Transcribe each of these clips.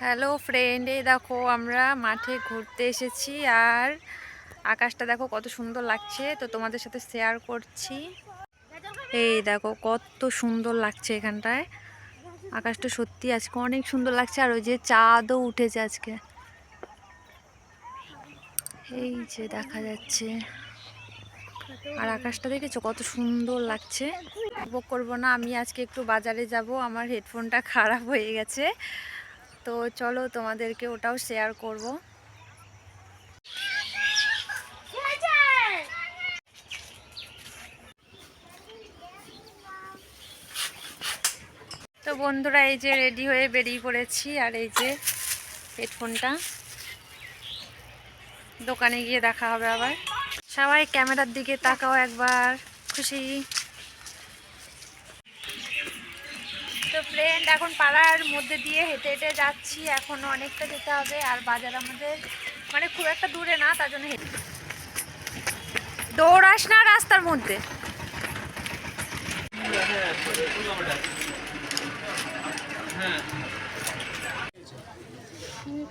Hello friend, এই দেখো আমরা মাঠে ঘুরতে এসেছি আর আকাশটা দেখো কত সুন্দর লাগছে, তো তোমাদের সাথে শেয়ার করছি। এই দেখো কত সুন্দর লাগছে এখানটায়। আকাশটা সত্যি আজকে অনেক সুন্দর লাগছে আর ওই যে চাঁদও উঠেছে আজকে। এই যে দেখা যাচ্ছে। আর আকাশটা দেখেছ কত সুন্দর লাগছে। উপভোগ করব না, আমি আজকে একটু বাজারে যাব, আমার হেডফোনটা খারাপ হয়ে গেছে। তো চলো তোমাদেরকে ওটাও শেয়ার করব। তো বন্ধুরা, এই যে রেডি হয়ে বেরিয়ে পড়েছি, আর এই যে হেডফোনটা দোকানে গিয়ে দেখা হবে আবার। সবাই ক্যামেরার দিকে তাকাও একবার, খুশি? ফ্রেন্ড এখন পাড়ার মধ্যে দিয়ে হেঁটে হেঁটে যাচ্ছি। এখন অনেকটা যেতে হবে, আর বাজার আমাদের মানে খুব একটা দূরে না, তার জন্য হেঁটে দৌড়াস না রাস্তার মধ্যে।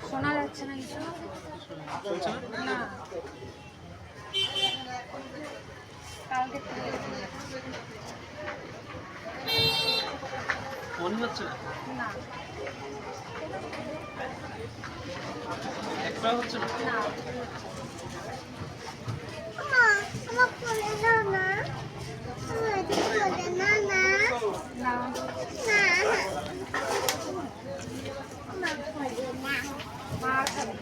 শোনা যাচ্ছে না কিছু না কালকে মনে হচ্ছে না? একটা হচ্ছে না? না আমার কোলে দাও না আমার কোলে না না না না আমার কোলে না মা খাবে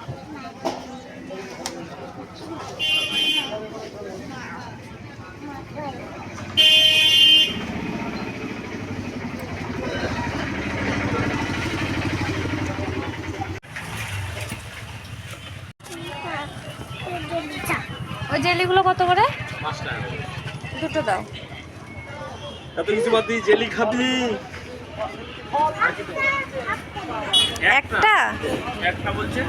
আমার কোলে ওই জেলিগুলো কত করে? দুটো দাও। এত কিছু বাদ দিয়ে জেলি খাবি। একটা? একটা বলছে।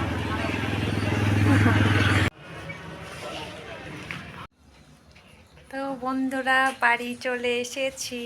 তো বন্ধুরা বাড়ি চলে এসেছি।